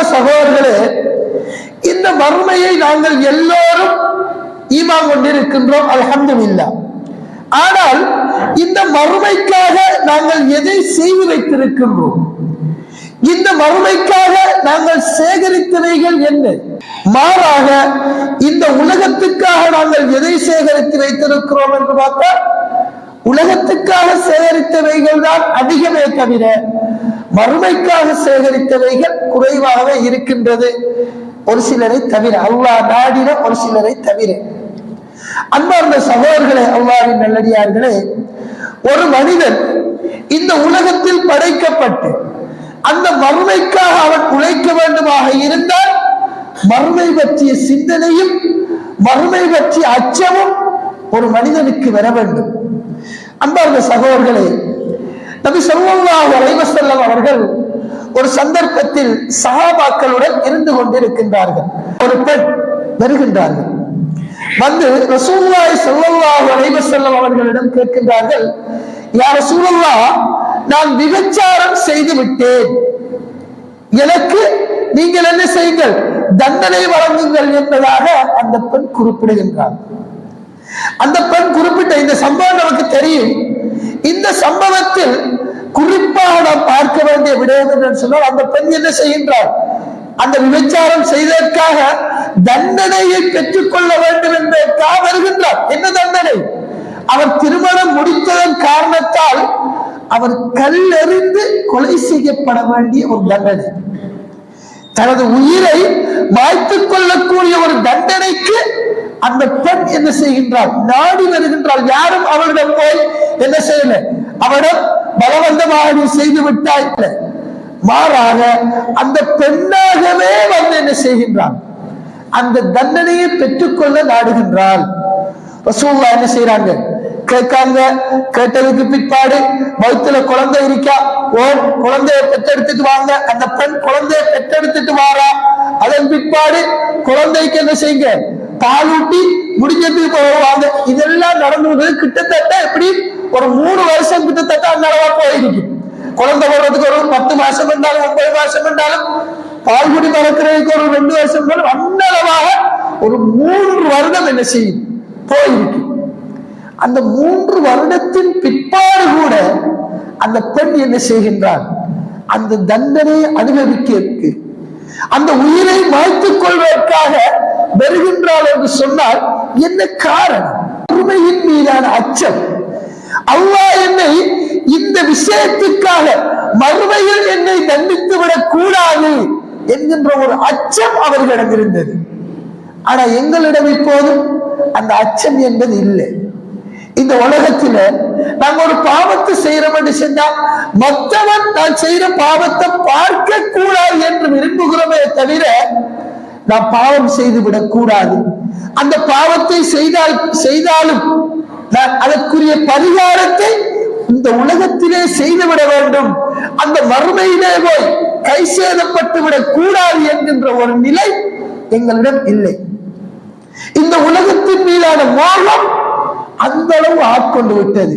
அன்பான சகோதரர்களே இந்த வறுமையை நாங்கள் எல்லோரும் ஈமா கொண்டிருக்கின்றோம் அல்ஹம்துலில்லாஹ் ஆனால் இந்த மறுமைக்காக நாங்கள் எதை செய்து வைத்திருக்கின்றோம்? இந்த மறுமைக்காக நாங்கள் சேகரித்தவைகள் என்ன? மாறாக இந்த உலகத்துக்காக நாங்கள் எதை சேகரித்து வைத்திருக்கிறோம் என்று பார்த்தால் உலகத்துக்காக சேகரித்தவைகள் தான் அதிகமே தவிர மறுமைக்காக சேகரித்தவைகள் குறைவாகவே இருக்கின்றது. ஒரு சிலரை தவிர அல்லா நாடின ஒரு சிலரை தவிர. அன்பார்ந்த சகோதரர்களே அல்லாவின் நல்லடியார்களே ஒரு மனிதன் இந்த உலகத்தில் படைக்கப்பட்டு அந்த மறுமைக்காக அவன் உழைக்க வேண்டுமாக இருந்தால் மறுமை பற்றிய சிந்தனையும் மறுமை பற்றிய அச்சமும் ஒரு மனிதனுக்கு வர வேண்டும். அன்பார்ந்த சகோதரர்களே நபி சொல்லாஹு அலைவசல்லம் அவர்கள் ஒரு சந்தர்ப்பத்தில் சகாபாக்களுடன் இருந்து கொண்டிருக்கின்றார்கள். ஒரு பெண் வருகின்றார்கள். வந்து ரசூல்லாய் ஸல்லல்லாஹு அலைவசல்லம் அவர்களிடம் கேட்கின்றார்கள் யார் ரசூலுல்லாஹ் நான் விபச்சாரம் செய்து விட்டேன். எனக்கு நீங்கள் என்ன செய்யுங்கள்? தண்டனை வழங்குங்கள் என்பதாக அந்த பெண் குறிப்பிடுகின்றார் அந்த பெண் குறிப்பிட்ட இந்த சம்பவம் நமக்கு தெரியும். இந்த சம்பவத்தில் குறிப்பாக நாம் பார்க்க வேண்டிய விடயம் என்று சொன்னால் அந்த பெண் என்ன செய்கின்றார் அந்த விபச்சாரம் செய்ததற்காக தண்டனையை பெற்றுக்கொள்ள வேண்டும் என்பதற்காக வருகின்றார் என்ன தண்டனை? அவர் திருமணம் முடித்ததன் காரணத்தால் அவர் கல்லெறிந்து கொலை செய்யப்பட வேண்டிய ஒரு தண்டனை. தனது உயிரை மாய்த்துக் கொள்ளக்கூடிய ஒரு தண்டனைக்கு அந்த பெண் என்ன செய்கின்றாள்? நாடி வருகின்றாள். யாரும் அவளிடம் போய் என்ன செய்யல? அவளிடம் பலவந்தமாக நீ செய்து விட்டாய். மாறாக அந்த பெண்ணாகவே வந்து என்ன செய்கின்றான் அந்த தண்டனையை பெற்றுக்கொள்ள நாடுகின்றாள். ரசூல்லா என்ன செய்யறாங்க கேட்காங்க. கேட்டதுக்கு பிற்பாடு வயிற்றுல குழந்தை இருக்கா? ஓ குழந்தைய பெற்றெடுத்துட்டு வாங்க. அந்த பெண் குழந்தைய பெற்றெடுத்துட்டு வாரா. அதன் பிற்பாடு குழந்தைக்கு என்ன செய்யுங்க? பாலூட்டி முடிஞ்சதுக்கு போவாங்க இதெல்லாம் நடந்தது கிட்டத்தட்ட எப்படி? ஒரு மூணு வருஷம் கிட்டத்தட்ட அந்நளவா போயிருக்கு குழந்தை போடுறதுக்கு ஒரு பத்து மாசம் இருந்தாலும் ஒன்பது மாசம் இருந்தாலும் பால்குடி பறக்கிறதுக்கு ஒரு ரெண்டு வருஷம் இருந்தாலும் அந்நளவாக ஒரு மூன்று வருடம் என்ன செய்யும்? போயிருக்கு. அந்த மூன்று வருடத்தின் பிற்பாடு கூட அந்த பெண் என்ன செய்கின்றார்? அந்த தண்டனையை அனுபவிக்கிறதுக்கு அந்த உயிரை மாய்த்துக் கொள்வதற்காக வருகின்றாள் என்று சொன்னால் என்ன காரணம்? உண்மையின் மீதான அச்சம். அல்லாஹ் என்னை இந்த விஷயத்துக்காக மறுமையில் என்னை தண்டித்து விடக் கூடாது என்கின்ற ஒரு அச்சம் அவர்களிடம் இருந்தது. ஆனா எங்களிடம் இப்போது அந்த அச்சம் என்பது இல்லை. இந்த உலகத்துல நாங்க ஒரு பாவத்தை செய்யறோம் என்று சொன்னா மற்றவன் நான் செய்யற பாவத்தை பார்க்க கூடாது என்று விரும்புகிறோமே தவிர நான் பாவம் செய்து விடக் கூடாது. அந்த பாவத்தை செய்தால் செய்தாலும் நான் அதற்குரிய பரிகாரத்தை இந்த உலகத்திலே செய்துவிட வேண்டும். அந்த வறுமையிலே போய் கை சேதப்பட்டு விடக் கூடாது என்கின்ற ஒரு நிலை எங்களிடம் இல்லை. இந்த உலகத்தின் மீதான மோகம் அந்த அளவு ஆட்கொண்டு விட்டது.